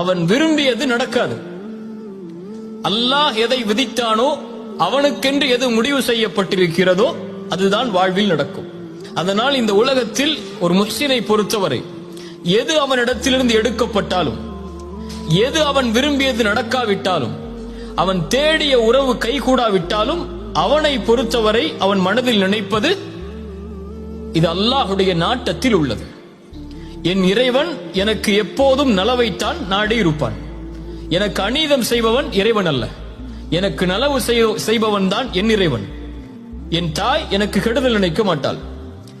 அவன் விரும்பியது நடக்காது. அல்லாஹ் எதை விதித்தானோ அவனுக்கென்று எது முடிவு செய்யப்பட்டிருக்கிறதோ அதுதான் வாழ்வில் நடக்கும். அதனால் இந்த உலகத்தில் ஒரு முஸ்லினை பொறுத்தவரை எது அவனிடத்திலிருந்து எடுக்கப்பட்டாலும் எது அவன் விரும்பியது நடக்காவிட்டாலும் அவன் தேடிய உறவு கைகூடாவிட்டாலும் அவனை பொறுத்தவரை அவன் மனதில் நினைப்பது இது அல்லாஹுடைய நாட்டத்தில் உள்ளது. என் இறைவன் எனக்கு எப்போதும் நலவைத்தான் நாடி இருப்பான் எனக்கு அநீதம் செய்பவன் இறைவன் அல்ல. எனக்கு நலவு செய்பவன் தான் என் இறைவன். என் தாய் எனக்கு கெடுதல் நினைக்க மாட்டாள்.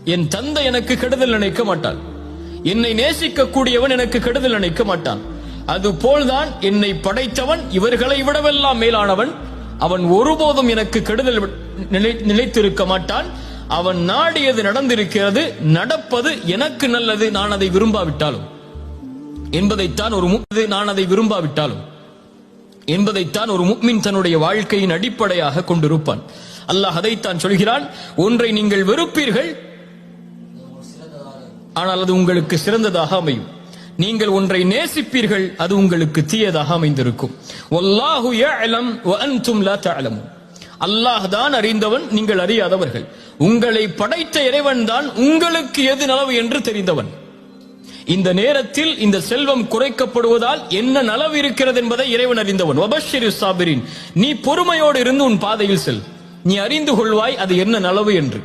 என் தந்தை எனக்கு கெடுதல் நினைக்க மாட்டாள். என்னை நேசிக்க கூடியவன் எனக்கு கெடுதல் நினைக்க மாட்டான். அதுபோல்தான் என்னை படைத்தவன் இவர்களை விடவெல்லாம் மேலானவன். அவன் ஒருபோதும் எனக்கு கெடுதல் நினை- நினைத்திருக்க மாட்டான். அவன் நாடியது நடந்திருக்கிறது நடப்பது எனக்கு நல்லது நான் அதை விரும்பாவிட்டாலும். என்பதைத்தான் ஒரு முப்பது நான் அதை விரும்பாவிட்டாலும். என்பதைத்தான் ஒரு முக்மின் தன்னுடைய வாழ்க்கையின் அடிப்படையாக கொண்டிருப்பான். அல்லாஹ் அதைத்தான் சொல்கிறான் ஒன்றை நீங்கள் வெறுப்பீர்கள் ஆனால் அது உங்களுக்கு சிறந்ததாக அமையும். நீங்கள் ஒன்றை நேசிப்பீர்கள் அது உங்களுக்கு தீயதாக அமைந்திருக்கும். அல்லாஹ் தான் அறிந்தவன் நீங்கள் அறியாதவர்கள். உங்களை படைத்த இறைவன் தான் உங்களுக்கு எது நலவு என்று தெரிந்தவன். இந்த நேரத்தில் இந்த செல்வம் குறைக்கப்படுவதால் என்ன நலவு இருக்கிறது என்பதை இறைவன் அறிந்தவன். வபஷிரு சாபிரின் நீ பொறுமையோடு இருந்து உன் பாதையில் செல். நீ அறிந்து கொள்வாய் அது என்ன நலவு என்று.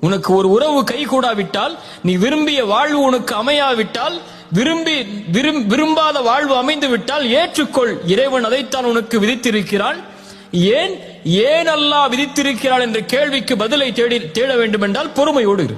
உனக்கு ஒரு உறவு கைகூடாவிட்டால் நீ விரும்பிய வாழ்வு உனக்கு அமையாவிட்டால் விரும்பி விரும்- விரும்பாத வாழ்வு அமைந்து விட்டால் ஏற்றுக்கொள். இறைவன் அதைத்தான் உனக்கு விதித்திருக்கிறான். ஏன் ஏன் அல்லாஹ் விதித்திருக்கிறான் என்ற கேள்விக்கு பதிலை தேடி தேட வேண்டும் என்றால் பொறுமையோடு இரு.